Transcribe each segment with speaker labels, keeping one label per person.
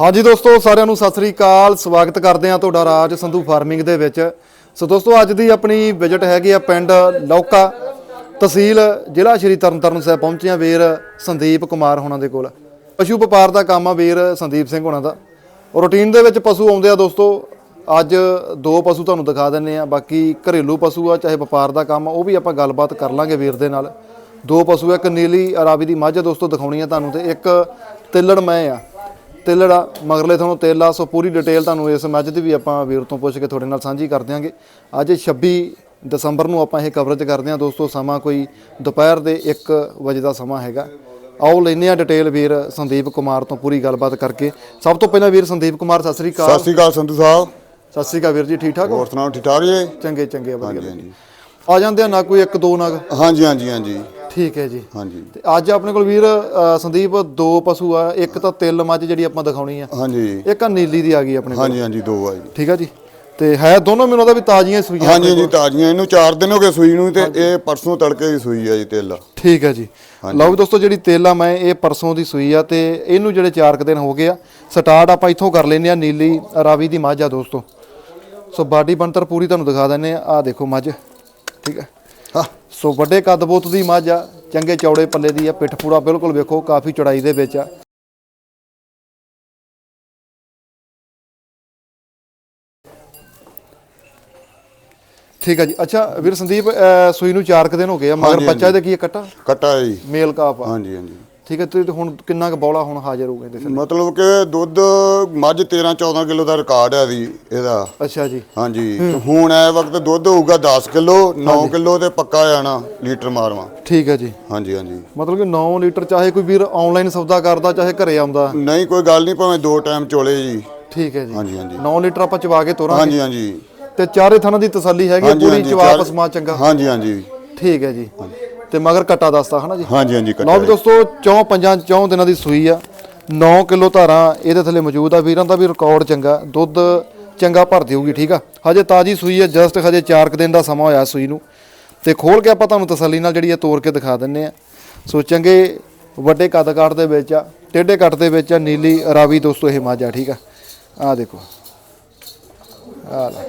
Speaker 1: ਹਾਂਜੀ ਦੋਸਤੋ ਸਾਰਿਆਂ ਨੂੰ ਸਤਿ ਸ੍ਰੀ ਅਕਾਲ। ਸਵਾਗਤ ਕਰਦੇ ਹਾਂ ਤੁਹਾਡਾ ਰਾਜ ਸੰਧੂ ਫਾਰਮਿੰਗ ਦੇ ਵਿੱਚ। ਸੋ ਦੋਸਤੋ ਅੱਜ ਦੀ ਆਪਣੀ ਵਿਜ਼ਿਟ ਹੈਗੀ ਆ ਪਿੰਡ ਲੌਕਾ ਤਹਿਸੀਲ ਜ਼ਿਲ੍ਹਾ ਸ਼੍ਰੀ ਤਰਨਤਾਰਨ ਸਾਹਿਬ ਪਹੁੰਚੇ ਆ ਵੀਰ ਸੰਦੀਪ ਕੁਮਾਰ ਹੋਣਾ ਦੇ ਕੋਲ। ਪਸ਼ੂ ਵਪਾਰ ਦਾ ਕੰਮ ਆ ਵੀਰ ਸੰਦੀਪ ਸਿੰਘ ਹੋਣਾ ਦਾ। ਰੂਟੀਨ ਦੇ ਵਿੱਚ ਪਸ਼ੂ ਆਉਂਦੇ ਆ ਦੋਸਤੋ ਅੱਜ ਦੋ ਪਸ਼ੂ ਤੁਹਾਨੂੰ ਦਿਖਾ ਦਿੰਨੇ ਆ ਬਾਕੀ ਘਰੇਲੂ ਪਸ਼ੂ ਆ ਚਾਹੇ ਵਪਾਰ ਦਾ ਕੰਮ ਆ ਉਹ ਵੀ ਆਪਾਂ ਗੱਲਬਾਤ ਕਰ ਲਾਂਗੇ ਵੀਰ ਦੇ ਨਾਲ। ਦੋ ਪਸ਼ੂ ਆ, ਇੱਕ ਨੀਲੀ ਅਰਾਬੀ ਦੀ ਮੱਝ ਦੋਸਤੋ ਦਿਖਾਉਣੀ ਆ ਤੁਹਾਨੂੰ ਤੇ ਇੱਕ ਤਿੱਲੜ ਮੈਂ ਆ। ਤਿੱਲੜਾ ਮਗਰਲੇ ਤੁਹਾਨੂੰ ਤੇਲਾ ਸੋ ਪੂਰੀ ਡਿਟੇਲ ਤੁਹਾਨੂੰ ਇਸ ਮੱਝ ਦੀ ਵੀ ਆਪਾਂ ਵੀਰ ਤੋਂ ਪੁੱਛ ਕੇ ਤੁਹਾਡੇ ਨਾਲ ਸਾਂਝੀ ਕਰ ਦਿਆਂਗੇ। ਅੱਜ 26 ਦਸੰਬਰ ਨੂੰ ਆਪਾਂ ਇਹ ਕਵਰੇਜ ਕਰਦੇ ਹਾਂ। ਦੋਸਤੋ ਸਮਾਂ ਕੋਈ ਦੁਪਹਿਰ ਦੇ 1 ਵਜੇ ਦਾ ਸਮਾਂ ਹੈਗਾ। ਆਓ ਲੈਨੇ ਆ ਡਿਟੇਲ ਵੀਰ ਸੰਦੀਪ ਕੁਮਾਰ ਤੋਂ ਪੂਰੀ ਗੱਲਬਾਤ ਕਰਕੇ। ਸਭ ਤੋਂ ਪਹਿਲਾਂ ਵੀਰ ਸੰਦੀਪ ਕੁਮਾਰ ਸਤਿ ਸ੍ਰੀ ਅਕਾਲ।
Speaker 2: ਸਤਿ ਸ਼੍ਰੀ ਅਕਾਲ ਸੰਧੂ ਸਾਹਿਬ।
Speaker 1: ਸਤਿ ਸ੍ਰੀ ਅਕਾਲ ਵੀਰ ਜੀ ਠੀਕ ਠਾਕ
Speaker 2: ਹੋਰ ਸੁਣਾਓ ਠੀਕ ਠਾਕ ਜੀ?
Speaker 1: ਚੰਗੇ ਚੰਗੇ ਵਧੀਆ। ਆ ਜਾਂਦੇ ਆ ਨਾ ਕੋਈ ਇੱਕ ਦੋ ਨਗ
Speaker 2: ਹਾਂਜੀ ਹਾਂਜੀ ਹਾਂਜੀ।
Speaker 1: ਠੀਕ ਹੈ ਜੀ।
Speaker 2: ਹਾਂਜੀ।
Speaker 1: ਤੇ ਅੱਜ ਆਪਣੇ ਕੋਲ ਵੀਰ ਅ, ਸੰਦੀਪ ਦੋ ਪਸ਼ੂ ਆ ਇੱਕ ਤਾਂ ਤਿੱਲ ਮੱਝ ਜਿਹੜੀ ਆਪਾਂ ਦਿਖਾਉਣੀ ਆ।
Speaker 2: ਹਾਂਜੀ।
Speaker 1: ਇੱਕ ਆ ਨੀਲੀ ਦੀ ਆ ਗਈ ਆਪਣੇ ਕੋਲ।
Speaker 2: ਹਾਂਜੀ ਹਾਂਜੀ ਦੋ ਆ ਜੀ।
Speaker 1: ਠੀਕ ਆ ਜੀ। ਤੇ ਹੈ ਦੋਨੋਂ ਮੈਨੂੰ ਉਹਦਾ ਵੀ ਤਾਜ਼ੀਆਂ ਸੂਈਆਂ
Speaker 2: ਹਾਂਜੀ ਹਾਂਜੀ ਤਾਜ਼ੀਆਂ। ਇਹਨੂੰ 4 ਦਿਨ ਹੋ ਗਏ ਸੂਈ ਨੂੰ ਤੇ ਇਹ ਪਰਸੋਂ ਤੜਕੇ ਦੀ ਸੂਈ ਆ ਜੀ ਤੇਲ।
Speaker 1: ਠੀਕ ਹੈ ਜੀ। ਲਓ ਵੀ ਦੋਸਤੋ ਜਿਹੜੀ ਤੇਲ ਆ ਮੈਂ ਇਹ ਪਰਸੋਂ ਦੀ ਸੂਈ ਆ ਤੇ ਇਹਨੂੰ ਜਿਹੜੇ 4 ਕੁ ਦਿਨ ਹੋ ਗਏ ਆ ਸਟਾਰਟ ਆਪਾਂ ਇੱਥੋਂ ਕਰ ਲੈਨੇ ਆ ਨੀਲੀ ਰਾਵੀ ਦੀ ਮੱਝ ਆ ਦੋਸਤੋ। ਸੋ ਬਾਡੀ ਬਣਤਰ ਪੂਰੀ ਤੁਹਾਨੂੰ ਦਿਖਾ ਦਿੰਨੇ ਆ। ਆ ਦੇਖੋ ਮੱਝ। ਠੀਕ ਹੈ
Speaker 2: ਹਾਂ।
Speaker 1: ਸੋ ਵੱਡੇ ਕੱਦ ਬੋਤ ਦੀ ਮੱਝ ਆ ਚੰਗੇ ਚੌੜੇ ਪੱਲੇ ਦੀ ਆ ਪਿੱਠ ਪੂਰਾ ਬਿਲਕੁਲ ਵੇਖੋ ਕਾਫੀ ਚੜਾਈ ਦੇ ਵਿੱਚ ਆ। ਠੀਕ ਆ ਜੀ। ਅੱਛਾ ਵੀਰ ਸੰਦੀਪ ਅਹ ਸੂਈ ਨੂੰ 4 ਕੁ ਦਿਨ ਹੋ ਗਏ ਆ ਮਗਰ
Speaker 2: ਹਾਂਜੀ,
Speaker 1: ਬੱਚਾ ਇਹਦਾ ਕੀ ਹੈ ਕੱਟਾ?
Speaker 2: ਕੱਟਾ ਜੀ।
Speaker 1: ਮੇਲ ਕਾਪ ਆ।
Speaker 2: ਹਾਂਜੀ ਹਾਂਜੀ।
Speaker 1: ਠੀਕ ਹੈ ਤੇ ਹੁਣ ਕਿੰਨਾ ਕੁ ਬੌਲਾ ਹੁਣ ਹਾਜ਼ਰ ਹੋ ਗਏ ਥੱਲੇ?
Speaker 2: ਮਤਲਬ ਕਿ ਦੁੱਧ ਮੱਝ 13 14 ਕਿਲੋ ਦਾ ਰਿਕਾਰਡ ਹੈ ਦੀ ਇਹਦਾ।
Speaker 1: ਅੱਛਾ ਜੀ।
Speaker 2: ਹਾਂਜੀ ਤੇ ਹੁਣ ਇਹ ਵਕਤ ਦੁੱਧ ਹੋਊਗਾ 10 ਕਿਲੋ 9 ਕਿਲੋ ਤੇ ਪੱਕਾ ਜਾਣਾ ਲੀਟਰ ਮਾਰਵਾ।
Speaker 1: ਠੀਕ ਹੈ ਜੀ।
Speaker 2: ਹਾਂਜੀ ਹਾਂਜੀ।
Speaker 1: ਮਤਲਬ ਕਿ 9 ਲੀਟਰ ਚਾਹੇ ਕੋਈ ਵੀਰ ਆਨਲਾਈਨ ਸੌਦਾ ਕਰਦਾ ਚਾਹੇ ਘਰੇ ਆਉਂਦਾ।
Speaker 2: ਨਹੀਂ ਕੋਈ ਗੱਲ ਨਹੀਂ ਭਾਵੇਂ ਦੋ ਟਾਈਮ ਚੋਲੇ ਜੀ।
Speaker 1: ਠੀਕ ਹੈ ਜੀ।
Speaker 2: ਹਾਂਜੀ ਹਾਂਜੀ।
Speaker 1: 9 ਲੀਟਰ ਆਪਾਂ ਚਵਾ ਕੇ ਤੋਰਾਂਗੇ।
Speaker 2: ਹਾਂਜੀ ਹਾਂਜੀ।
Speaker 1: ਤੇ ਚਾਰੇ ਥਾਂ ਦੀ ਤਸੱਲੀ ਹੈਗੀ ਪੂਰੀ
Speaker 2: ਚਾਰ-
Speaker 1: ਅਸਮਾ ਚੰਗਾ।
Speaker 2: ਹਾਂਜੀ ਹਾਂਜੀ।
Speaker 1: ਠੀਕ ਹੈ ਜੀ। ਤੇ ਮਗਰ ਕੱਟਾ ਦੱਸਦਾ ਹਨਾ ਜੀ?
Speaker 2: ਹਾਂਜੀ ਹਾਂਜੀ
Speaker 1: ਲਓ
Speaker 2: ਕੱਟਾ
Speaker 1: ਵੀ ਦੋਸਤੋ ਚੌਂ ਪੰਜਾਂ ਚੌਂ ਦਿਨਾਂ ਦੀ ਸੂਈ ਆ। 9 ਕਿਲੋ ਧਾਰਾਂ ਇਹਦੇ ਥੱਲੇ ਮੌਜੂਦ ਆ। ਵੀਰਾਂ ਦਾ ਵੀ ਰਿਕਾਰਡ ਚੰਗਾ। ਦੁੱਧ ਚੰਗਾ ਭਰ ਦੇਊਗੀ ਠੀਕ ਆ? ਹਜੇ ਤਾਜੀ ਸੂਈ ਆ ਜਸਟ ਹਜੇ 4 ਕੁ ਦਿਨ ਦਾ ਸਮਾਂ ਹੋਇਆ ਸੂਈ ਨੂੰ। ਤੇ ਖੋਲ ਕੇ ਆਪਾਂ ਤੁਹਾਨੂੰ ਤਸੱਲੀ ਨਾਲ ਜਿਹੜੀ ਆ ਤੋੜ ਕੇ ਦਿਖਾ ਦਿੰਨੇ ਆ। ਸੋ ਚੰਗੇ ਵੱਡੇ ਕੱਦ ਕਾਠ ਦੇ ਵਿੱਚ ਆ ਟੇਢੇ ਕੱਟ ਦੇ ਵਿੱਚ ਆ ਨੀਲੀ ਰਾਵੀ ਦੋਸਤੋ ਇਹ ਮੱਝ ਠੀਕ ਆ? ਆ ਦੇਖੋ। ਆ ਲੈ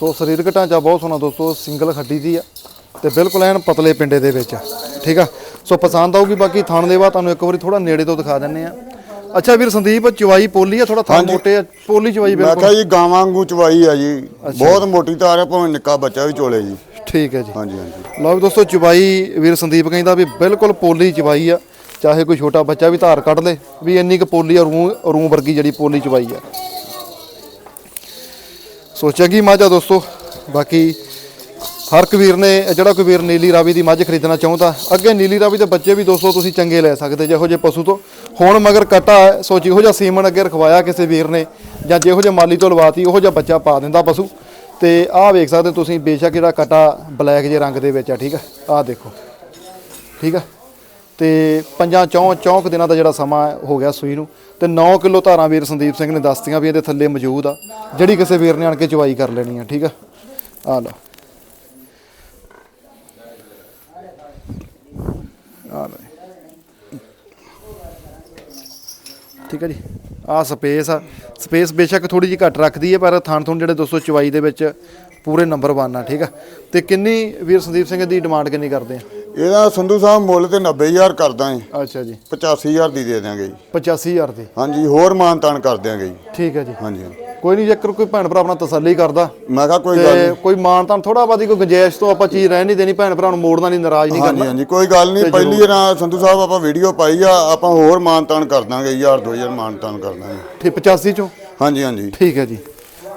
Speaker 1: ਸੋ ਸਰੀਰਕ ਢਾਂਚਾ ਬਹੁਤ ਸੋਹਣਾ ਦੋਸਤੋ ਸਿੰਗਲ ਖੱਡੀ ਦੀ ਆ ਤੇ ਬਿਲਕੁਲ ਐਨ ਪਤਲੇ ਪਿੰਡੇ ਦੇ ਵਿੱਚ ਆ ਠੀਕ ਆ? ਸੋ ਪਸੰਦ ਆਊਗੀ ਬਾਕੀ ਥਣ ਦੇ ਬਾਅਦ ਤੁਹਾਨੂੰ ਇੱਕ ਵਾਰੀ ਥੋੜਾ ਨੇੜੇ ਤੋਂ ਦਿਖਾ ਦਿੰਨੇ ਆ। ਅੱਛਾ ਵੀਰ ਸੰਦੀਪ ਚਵਾਈ ਪੋਲੀ ਆ ਥੋੜਾ ਥਣ ਮੋਟੇ ਆ ਪੋਲੀ ਚਵਾਈ
Speaker 2: ਮੈਂ
Speaker 1: ਬਿਲਕੁਲ।
Speaker 2: ਕਿਹਾ ਜੀ ਗਾਵਾਂ ਵਾਂਗੂ ਚਵਾਈ ਆ ਜੀ। ਬਹੁਤ ਮੋਟੀ ਤਾਰ ਹੈ ਭਾਵੇਂ ਨਿੱਕਾ ਬੱਚਾ ਵੀ ਚੋਲੇ ਜੀ।
Speaker 1: ਠੀਕ ਹੈ ਜੀ।
Speaker 2: ਹਾਂਜੀ ਹਾਂਜੀ।
Speaker 1: ਲਓ ਵੀ ਦੋਸਤੋ ਚਵਾਈ ਵੀਰ ਸੰਦੀਪ ਕਹਿੰਦਾ ਵੀ ਬਿਲਕੁਲ ਪੋਲੀ ਚਵਾਈ ਆ ਚਾਹੇ ਕੋਈ ਛੋਟਾ ਬੱਚਾ ਵੀ ਧਾਰ ਕੱਢ ਲੇ ਵੀ ਇੰਨੀ ਕੁ ਪੋਲੀ ਆ ਰੂ ਰੂ ਵਰਗੀ ਜਿਹੜੀ ਪੋਲੀ ਚਵਾਈ ਆ। ਸੋ ਚੰਗੀ ਮੱਝ ਆ ਦੋਸਤੋ ਬਾਕੀ ਹਰ ਇੱਕ ਵੀਰ ਨੇ ਜਿਹੜਾ ਕੋਈ ਵੀਰ ਨੀਲੀ ਰਾਵੀ ਦੀ ਮੱਝ ਖਰੀਦਣਾ ਚਾਹੁੰਦਾ ਅੱਗੇ ਨੀਲੀ ਰਾਵੀ ਦੇ ਬੱਚੇ ਵੀ ਦੋਸਤੋ ਤੁਸੀਂ ਚੰਗੇ ਲੈ ਸਕਦੇ ਜਿਹੋ ਜਿਹੇ ਪਸ਼ੂ ਤੋਂ। ਹੁਣ ਮਗਰ ਕਟਾ ਹੈ, ਸੋ ਜਿਹੋ ਜਿਹਾ ਸੀਮਨ ਅੱਗੇ ਰਖਵਾਇਆ ਕਿਸੇ ਵੀਰ ਨੇ ਜਾਂ ਜਿਹੋ ਜਿਹਾ ਮਾਲੀ ਤੋਂ ਲਵਾਤੀ ਉਹੋ ਜਿਹਾ ਬੱਚਾ ਪਾ ਦਿੰਦਾ ਪਸ਼ੂ। ਤੇ ਆਹ ਵੇਖ ਸਕਦੇ ਤੁਸੀਂ ਬੇਸ਼ੱਕ ਜਿਹੜਾ ਕਟਾ ਬਲੈਕ ਜੇ ਰੰਗ ਦੇ ਵਿੱਚ ਆ ਠੀਕ ਆ? ਆਹ ਦੇਖੋ। ਠੀਕ ਆ? ਤੇ ਪੰਜਾਂ ਚੌਂ ਚੌਂਕ ਦਿਨਾਂ ਦਾ ਜਿਹੜਾ ਸਮਾਂ ਹੋ ਗਿਆ ਸੂਈ ਨੂੰ, ਤੇ 9 ਕਿਲੋ ਧਾਰਾਂ ਵੀਰ ਸੰਦੀਪ ਸਿੰਘ ਨੇ ਦੱਸਤੀਆਂ ਵੀ ਇਹਦੇ ਥੱਲੇ ਮੌਜੂਦ ਆ, ਜਿਹੜੀ ਕਿਸੇ ਵੀਰ ਨੇ ਆਣ ਕੇ ਚਵਾਈ ਕਰ ਲੈਣੀ ਆ, ਠੀਕ ਆ? ਆ ਲਓ। ਆ ਲਓ ਠੀਕ ਆ ਜੀ। ਆ ਸਪੇਸ ਆ। ਸਪੇਸ ਬੇਸ਼ੱਕ ਥੋੜੀ ਜਿਹੀ ਘੱਟ ਰੱਖਦੀ ਹੈ ਪਰ ਥਾਨ ਥੁਣ ਜਿਹੜੇ ਦੋਸਤੋ ਚਵਾਈ ਦੇ ਵਿੱਚ ਪੂਰੇ ਨੰਬਰ 1 ਆ, ਠੀਕ ਆ? ਤੇ ਕਿੰਨੀ ਵੀਰ ਸੰਦੀਪ ਸਿੰਘ ਦੀ ਡਿਮਾਂਡ ਕਿੰਨੀ ਕਰਦੇ ਆ?
Speaker 2: ਇਹਦਾ ਸੰਧੂ ਸਾਹਿਬ ਮੁੱਲ ਤੇ 90000 ਕਰਦਾ ਏ
Speaker 1: ਅੱਛਾ ਜੀ।
Speaker 2: 85000 ਦੀ ਦੇ ਦਿਆਂਗੇ ਜੀ।
Speaker 1: 85000 ਦੀ।
Speaker 2: ਹਾਂਜੀ ਹੋਰ ਮਾਨ ਤਾਨ ਕਰ ਦਿਆਂਗੇ ਜੀ।
Speaker 1: ਠੀਕ ਹੈ ਜੀ।
Speaker 2: ਹਾਂਜੀ।
Speaker 1: ਕੋਈ ਨਹੀਂ ਜੇਕਰ ਕੋਈ ਭੈਣ ਭਰਾ ਆਪਣਾ ਤਸੱਲੀ ਕਰਦਾ
Speaker 2: ਮੈਂ ਕਿਹਾ ਕੋਈ ਗੱਲ ਨਹੀਂ।
Speaker 1: ਕੋਈ ਮਾਨ ਤਾਂ ਥੋੜਾ ਬਾਦੀ ਕੋਈ ਗੁੰਜਾਇਸ਼ ਤੋਂ ਆਪਾਂ ਚੀਜ਼ ਰਹਿਣ ਨਹੀਂ ਦੇਣੀ ਭੈਣ ਭਰਾ ਨੂੰ ਮੋੜਨਾ ਨਹੀਂ ਨਾਰਾਜ਼ ਨਹੀਂ ਕਰਨਾ।
Speaker 2: ਹਾਂਜੀ ਕੋਈ ਗੱਲ ਨਹੀਂ। ਪਹਿਲੀ ਨਾ ਸੰਧੂ ਸਾਹਿਬ ਆਪਾਂ ਵੀਡੀਓ ਪਾਈ ਆ ਆਪਾਂ ਹੋਰ ਮਾਨ ਤਾਨ ਕਰ ਦਾਂਗੇ 1000 2000 ਮਾਨ ਤਾਨ ਕਰ ਦਾਂਗੇ
Speaker 1: ਠੀਕ 85 ਚੋਂ?
Speaker 2: ਹਾਂਜੀ ਹਾਂਜੀ।
Speaker 1: ਠੀਕ ਹੈ ਜੀ।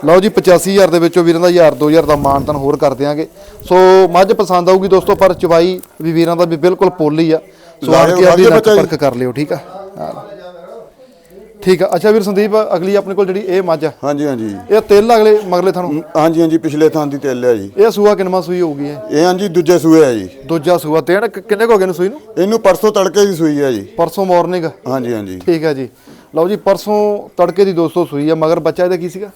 Speaker 1: ਲਓ ਜੀ 85000 ਦੇ ਵਿੱਚੋਂ ਵੀਰਾਂ ਦਾ 1000 2000 ਦਾ ਮਾਨਤਨ ਹੋਰ ਕਰ ਦਿਆਂਗੇ। ਸੋ ਮੱਝ ਪਸੰਦ ਆਊਗੀ ਦੋਸਤੋ ਪਰ ਚਵਾਈ ਵੀ ਵੀਰਾਂ ਦਾ ਵੀ ਬਿਲਕੁਲ ਪੋਲੀ ਆ। ਸੋ
Speaker 2: ਲਾੜੇ
Speaker 1: ਕੇ
Speaker 2: ਬੱਚਾ ਜੀ।
Speaker 1: ਪਰਖ ਕਰ ਲਿਓ ਠੀਕ ਆ। ਠੀਕ ਆ। ਅੱਛਾ ਵੀਰ ਸੰਦੀਪ ਅਗਲੀ ਆਪਣੇ ਕੋਲ ਜਿਹੜੀ ਇਹ ਮੱਝ ਆ।
Speaker 2: ਹਾਂਜੀ ਹਾਂਜੀ।
Speaker 1: ਇਹ ਤਿਲ ਅਗਲੇ ਮਗਲੇ ਤੁਹਾਨੂੰ
Speaker 2: ਹਾਂਜੀ ਹਾਂਜੀ ਪਿਛਲੇ ਥਾਂ ਦੀ ਤੇਲ ਹੈ ਜੀ।
Speaker 1: ਇਹ ਸੂਆ ਕਿੰਨਵਾਂ ਸੂਈ ਹੋਊਗੀ ਇਹ?
Speaker 2: ਇਹ ਹਾਂਜੀ ਦੂਜੇ ਸੂਏ ਹੈ ਜੀ।
Speaker 1: ਦੂਜਾ ਸੂਆ। ਤੇ ਕਿੰਨੇ ਕੁ ਗਏ ਨੇ ਸੂਈ ਨੂੰ?
Speaker 2: ਇਹਨੂੰ ਪਰਸੋਂ ਤੜਕੇ ਦੀ ਸੂਈ ਹੈ ਜੀ।
Speaker 1: ਪਰਸੋਂ ਮਾਰਨਿੰਗ
Speaker 2: ਹਾਂਜੀ ਹਾਂਜੀ।
Speaker 1: ਠੀਕ ਹੈ ਜੀ। ਲਓ ਜੀ ਪਰਸੋਂ ਤੜਕੇ ਦੀ ਦੋਸਤੋ ਸੂਈ ਆ ਮਗਰ ਬੱਚਾ ਇਹਦਾ ਕੀ ਸੀਗਾ?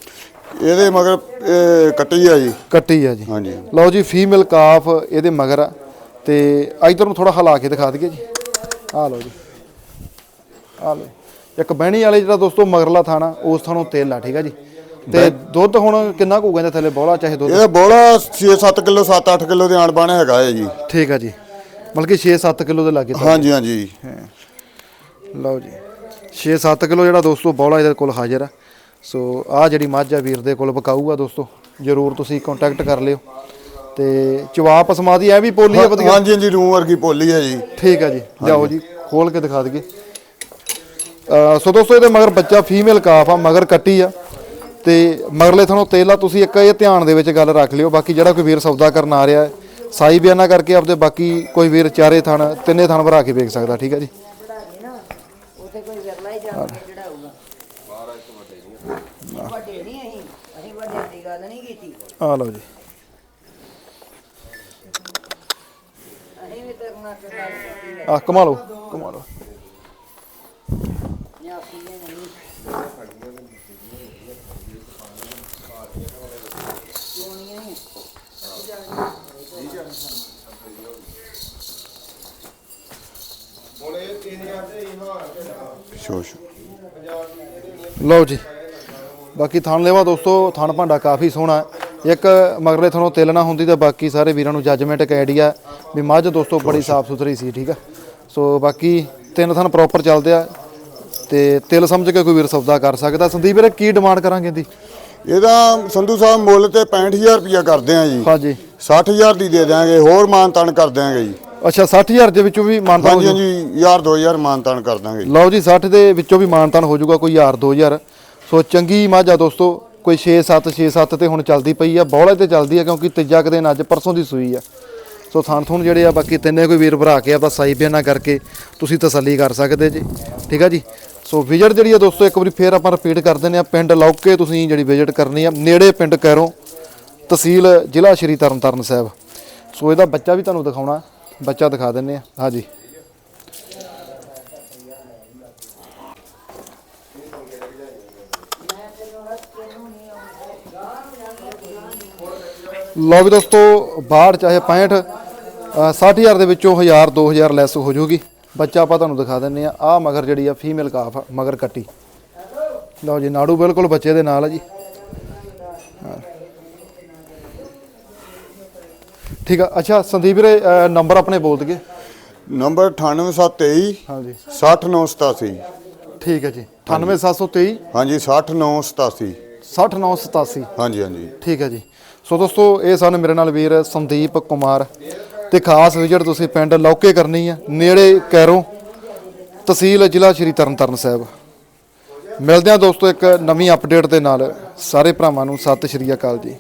Speaker 2: ਇਹਦੇ ਮਗਰ ਇਹ ਕੱਟੀ ਹੈ ਜੀ।
Speaker 1: ਕੱਟੀ ਆ ਜੀ।
Speaker 2: ਹਾਂਜੀ।
Speaker 1: ਲਓ ਜੀ ਫੀਮੇਲ ਕਾਫ ਇਹਦੇ ਮਗਰ ਆ। ਤੇ ਇਧਰ ਨੂੰ ਥੋੜਾ ਹਿਲਾ ਕੇ ਦਿਖਾ ਦਈਏ ਜੀ। ਆ ਲਓ ਜੀ। ਆ ਲਓ। ਇੱਕ ਬਹਿਣੀ ਵਾਲੇ ਜਿਹੜਾ ਦੋਸਤੋ ਮਗਰਲਾ ਥਾਣਾ ਉਸ ਥਾਣੋਂ ਤੇਲ ਆ ਠੀਕ ਆ ਜੀ। ਤੇ ਦੁੱਧ ਹੁਣ ਕਿੰਨਾ ਕੁ ਕਹਿੰਦੇ ਥੱਲੇ ਬੋਲਾ ਚਾਹੇ ਦੁੱਧ?
Speaker 2: ਇਹ ਬੋਲਾ 6-7 ਕਿਲੋ 7-8 ਕਿਲੋ ਦੇ ਆਣ ਬਾਣ ਹੈਗਾ ਹੈ ਜੀ।
Speaker 1: ਠੀਕ ਆ ਜੀ। ਮਤਲਬ ਕਿ 6-7 ਕਿਲੋ ਦੇ ਲਾਗੇ
Speaker 2: ਹਾਂਜੀ ਹਾਂਜੀ।
Speaker 1: ਲਓ ਜੀ। 6-7 ਕਿਲੋ ਜਿਹੜਾ ਦੋਸਤੋ ਬੋਲਾ ਇਹਦੇ ਕੋਲ ਹਾਜ਼ਰ ਆ। ਸੋ ਆ ਜਿਹੜੀ ਮੱਝ ਆ ਵੀਰ ਦੇ ਕੋਲ ਬਕਾਊ ਆ ਦੋਸਤੋ ਜਰੂਰ ਤੁਸੀਂ ਕੰਟੈਕਟ ਕਰ ਲਿਓ। ਤੇ ਚਵਾਪ ਸਮਾਦੀ ਐ ਵੀ ਪੋਲੀ ਆ ਵਧੀਆ?
Speaker 2: ਹਾਂਜੀ ਹਾਂਜੀ ਰੂਮ ਵਰਗੀ ਪੋਲੀ ਹੈ ਜੀ।
Speaker 1: ਠੀਕ ਹੈ ਜੀ ਜਾਓ ਜੀ ਖੋਲ ਕੇ ਦਿਖਾ ਦਈਏ। ਸੋ ਦੋਸਤੋ ਇਹਦੇ ਮਗਰ ਬੱਚਾ ਫੀਮੇਲ ਕਾਫ ਆ ਮਗਰ ਕੱਟੀ ਆ। ਤੇ ਮਗਰਲੇ ਥਣੋਂ ਤੇਲ ਆ ਤੁਸੀਂ ਇੱਕ ਇਹ ਧਿਆਨ ਦੇ ਵਿੱਚ ਗੱਲ ਰੱਖ ਲਿਓ ਬਾਕੀ ਜਿਹੜਾ ਕੋਈ ਵੀਰ ਸੌਦਾ ਕਰਨ ਆ ਰਿਹਾ ਹੈ ਸਾਈ ਬਿਆਨਾ ਕਰਕੇ ਆਪਦੇ ਬਾਕੀ ਕੋਈ ਵੀਰ ਚਾਰੇ ਥਣ ਤਿੰਨੇ ਥਣ ਭਰਾ ਕੇ ਵੇਖ ਸਕਦਾ ਠੀਕ ਹੈ ਜੀ
Speaker 3: ਉਥੇ ਕੋਈ ਵਿਰਲਾ ਹੀ ਜਾਂਦਾ ਚੜਾਊਗਾ ਵੱਡੇ ਨਹੀਂ ਅਸੀਂ ਅਸੀਂ ਵੱਡਿਆਂ ਦੀ ਗੱਲ ਨਹੀਂ ਕੀਤੀ।
Speaker 1: ਆ ਲਓ ਜੀ।
Speaker 3: ਅਸੀਂ ਵੀ ਤੇਰੇ ਨਾਲ ਤੇ ਗੱਲ ਕੀਤੀ ਹੈ।
Speaker 1: ਆ ਕਮਾ ਲਓ ਕਮਾ ਲਓ
Speaker 3: ਨਿਆਸੀ ਨੇ। ਨਹੀਂ ਸੋਨੀਆਂ ਹੀ
Speaker 2: ਸ਼ੋਸ਼
Speaker 1: ਲਓ ਜੀ। ਬਾਕੀ ਥਣ ਲੈਵਾ ਦੋਸਤੋ ਥਣ ਭਾਂਡਾ ਕਾਫੀ ਸੋਹਣਾ। ਇੱਕ ਮਗਰਲੇ ਥਣੋਂ ਤਿਲ ਨਾ ਹੁੰਦੀ ਤਾਂ ਬਾਕੀ ਸਾਰੇ ਵੀਰਾਂ ਨੂੰ ਜੱਜਮੈਂਟ ਇੱਕ ਆਈਡੀਆ ਵੀ ਮੱਝ ਦੋਸਤੋ ਬੜੀ ਸਾਫ਼ ਸੁਥਰੀ ਸੀ ਠੀਕ ਆ? ਸੋ ਬਾਕੀ ਤਿੰਨ ਥਣ ਪ੍ਰੋਪਰ ਚੱਲਦੇ ਆ ਤੇ ਤਿਲ ਸਮਝ ਕੇ ਕੋਈ ਵੀਰ ਸੌਦਾ ਕਰ ਸਕਦਾ। ਸੰਦੀਪ ਵੀਰੇ ਕੀ ਡਿਮਾਂਡ ਕਰਾਂਗੇ ਦੀ
Speaker 2: ਇਹਦਾ ਸੰਧੂ ਸਾਹਿਬ ਮੁੱਲ ਤੇ 65000 ਰੁਪਇਆ ਕਰਦੇ ਆ ਜੀ।
Speaker 1: ਹਾਂਜੀ।
Speaker 2: 60000 ਦੀ ਦੇ ਦਿਆਂਗੇ ਹੋਰ ਮਾਨ ਤਾਨ ਕਰ ਦਿਆਂਗੇ ਜੀ।
Speaker 1: ਅੱਛਾ 60000 ਦੇ ਵਿੱਚੋਂ ਵੀ ਮਾਨਤਾਨ
Speaker 2: ਹਾਂਜੀ ਹਾਂਜੀ ਯਾਰ 2000 ਮਾਨ ਤਾਨ ਕਰ ਦਾਂਗੇ।
Speaker 1: ਲਓ ਜੀ 60 ਦੇ ਵਿੱਚੋਂ ਵੀ ਮਾਨਤਾਨ ਹੋ ਜਾਊਗਾ ਕੋਈ ਹਜ਼ਾਰ 2000 ਸੋ ਚੰਗੀ ਮੱਝ ਆ ਦੋਸਤੋ, ਕੋਈ 6 7 6 7 ਤੇ ਹੁਣ ਚੱਲਦੀ ਪਈ ਆ, ਬੌਲੇ ਤੇ ਚੱਲਦੀ ਆ ਕਿਉਂਕਿ ਤੀਜਾ ਕੁ ਦਿਨ ਅੱਜ ਪਰਸੋਂ ਦੀ ਸੂਈ ਆ। ਸੋ ਥਣ ਥੁਣ ਜਿਹੜੇ ਆ ਬਾਕੀ ਤਿੰਨੇ ਕੋਈ ਵੀਰ ਭਰਾ ਕੇ ਆਪਦਾ ਸਾਈ ਬਿਆਨਾ ਕਰਕੇ ਤੁਸੀਂ ਤਸੱਲੀ ਕਰ ਸਕਦੇ ਜੀ। ਠੀਕ ਆ ਜੀ? ਸੋ ਵਿਜ਼ਿਟ ਜਿਹੜੀ ਆ ਦੋਸਤੋ, ਇੱਕ ਵਾਰੀ ਫੇਰ ਆਪਾਂ ਰਿਪੀਟ ਕਰ ਦਿੰਦੇ ਆ, ਪਿੰਡ ਲੌਕੇ ਤੁਸੀਂ ਜਿਹੜੀ ਵਿਜ਼ਿਟ ਕਰਨੀ ਆ, ਨੇੜੇ ਪਿੰਡ ਕੈਰੋਂ, ਤਹਿਸੀਲ ਜ਼ਿਲ੍ਹਾ ਸ਼੍ਰੀ ਤਰਨਤਾਰਨ ਸਾਹਿਬ। ਸੋ ਇਹਦਾ ਬੱਚਾ ਵੀ ਤੁਹਾਨੂੰ ਦਿਖਾਉਣਾ, ਬੱਚਾ ਦਿਖਾ ਦਿੰਨੇ ਆ। ਹਾਂਜੀ ਲਓ ਵੀ ਦੋਸਤੋ 62 ਚਾਹੇ 65 ਅ, 60000 ਦੇ ਵਿੱਚੋਂ 1000 2000 ਲੈਸ ਹੋ ਜਾਊਗੀ। ਬੱਚਾ ਆਪਾਂ ਤੁਹਾਨੂੰ ਦਿਖਾ ਦਿੰਨੇ ਆ ਆ ਮਗਰ ਜਿਹੜੀ ਆ ਫੀਮੇਲ ਕਾਫ ਮਗਰ ਕੱਟੀ। ਲਓ ਜੀ ਨਾੜੂ ਬਿਲਕੁਲ ਬੱਚੇ ਦੇ ਨਾਲ ਆ ਜੀ। ਠੀਕ ਆ। ਅੱਛਾ ਸੰਦੀਪ ਵੀਰੇ ਨੰਬਰ ਆਪਣੇ ਬੋਲ ਦਈਏ।
Speaker 2: ਨੰਬਰ 98723
Speaker 1: ਹਾਂਜੀ।
Speaker 2: 60987
Speaker 1: ਠੀਕ ਹੈ ਜੀ। 98723
Speaker 2: ਹਾਂਜੀ 60987
Speaker 1: 60987
Speaker 2: ਹਾਂਜੀ ਹਾਂਜੀ।
Speaker 1: ਠੀਕ ਹੈ ਜੀ। ਸੋ ਦੋਸਤੋ, ਇਹ ਸਨ ਮੇਰੇ ਨਾਲ ਵੀਰ ਸੰਦੀਪ ਕੁਮਾਰ ਤੇ ਖਾਸ ਵਿਜ਼ਿਟ ਤੁਸੀਂ ਪਿੰਡ ਲੌਕੇ ਕਰਨੀ ਆ ਨੇੜੇ ਕੈਰੋਂ, ਤਹਿਸੀਲ ਜ਼ਿਲ੍ਹਾ ਸ਼੍ਰੀ ਤਰਨਤਾਰਨ ਸਾਹਿਬ। ਮਿਲਦੇ ਹਾਂ ਦੋਸਤੋ ਇੱਕ ਨਵੀਂ ਅਪਡੇਟ ਦੇ ਨਾਲ। ਸਾਰੇ ਭਰਾਵਾਂ ਨੂੰ ਸਤਿ ਸ਼੍ਰੀ ਅਕਾਲ ਜੀ।